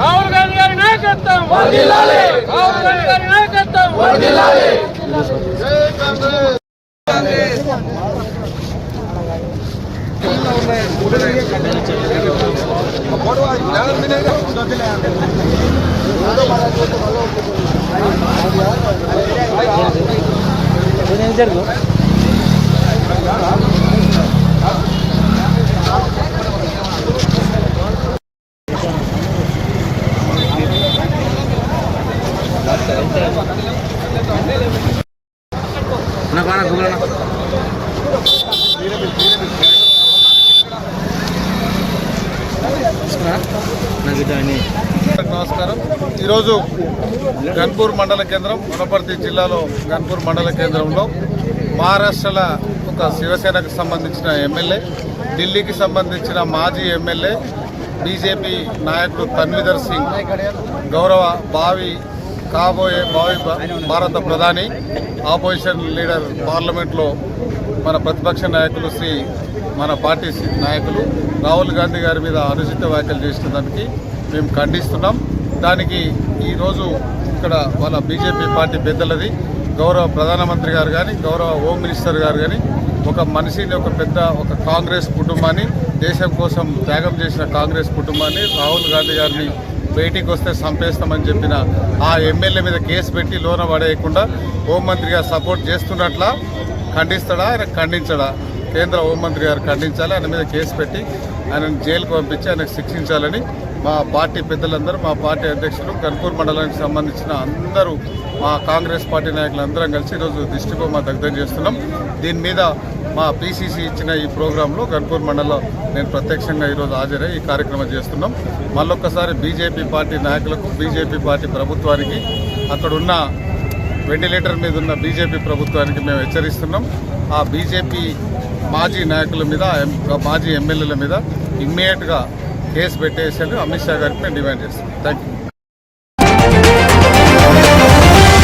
రాహుల్ గాంధీ గారి నాయకత్వం రాహుల్ గాంధీ గారి నాయకత్వం జరుగు నమస్కారం. ఈరోజు గన్పూర్ మండల కేంద్రం వనపర్తి జిల్లాలో గన్పూర్ మండల కేంద్రంలో మహారాష్ట్రల ఒక శివసేనకు సంబంధించిన ఎమ్మెల్యే ఢిల్లీకి సంబంధించిన మాజీ ఎమ్మెల్యే బీజేపీ నాయకుడు తన్విదర్ సింగ్ గౌరవ భావి కాబోయే భావి భారత ప్రధాని ఆపోజిషన్ లీడర్ పార్లమెంట్లో మన ప్రతిపక్ష నాయకులు శ్రీ మన పార్టీ నాయకులు రాహుల్ గాంధీ గారి మీద అనుచిత వ్యాఖ్యలు చేసిన దానికి మేము ఖండిస్తున్నాం. దానికి ఈరోజు ఇక్కడ వాళ్ళ బీజేపీ పార్టీ పెద్దలది. గౌరవ ప్రధానమంత్రి గారు కానీ గౌరవ హోమ్ మినిస్టర్ గారు కానీ ఒక మనిషిని ఒక పెద్ద ఒక కాంగ్రెస్ కుటుంబాన్ని దేశం కోసం త్యాగం చేసిన కాంగ్రెస్ కుటుంబాన్ని రాహుల్ గాంధీ గారిని బయటికి వస్తే చంపేస్తామని చెప్పిన ఆ ఎమ్మెల్యే మీద కేసు పెట్టి లోన పడేయకుండా హోంమంత్రి గారు సపోర్ట్ చేస్తున్నట్ల ఖండిస్తాడా? ఆయన ఖండించడా? కేంద్ర హోంమంత్రి గారు ఖండించాలి. ఆయన మీద కేసు పెట్టి ఆయనను జైలుకు పంపించి ఆయనకు శిక్షించాలని మా పార్టీ పెద్దలందరూ మా పార్టీ అధ్యక్షులు కన్పూర్ మండలానికి సంబంధించిన అందరూ మా కాంగ్రెస్ పార్టీ నాయకులు అందరం కలిసి ఈరోజు దిష్టిబొమ్మ దగ్ధం చేస్తున్నాం. దీని మీద మా పీసీసీ ఇచ్చిన ఈ ప్రోగ్రాంలో గన్పూర్ మండలం నేను ప్రత్యక్షంగా ఈరోజు హాజరై ఈ కార్యక్రమం చేస్తున్నాం. మళ్ళొక్కసారి బీజేపీ పార్టీ నాయకులకు బీజేపీ పార్టీ ప్రభుత్వానికి అక్కడున్న వెంటిలేటర్ మీద ఉన్న బీజేపీ ప్రభుత్వానికి మేము హెచ్చరిస్తున్నాం. ఆ బీజేపీ మాజీ నాయకుల మీద మాజీ ఎమ్మెల్యేల మీద ఇమ్మీడియట్గా కేసు పెట్టేసి అమిత్ షా గారికి మేము డిమాండ్ చేస్తున్నాం థ్యాంక్ యూ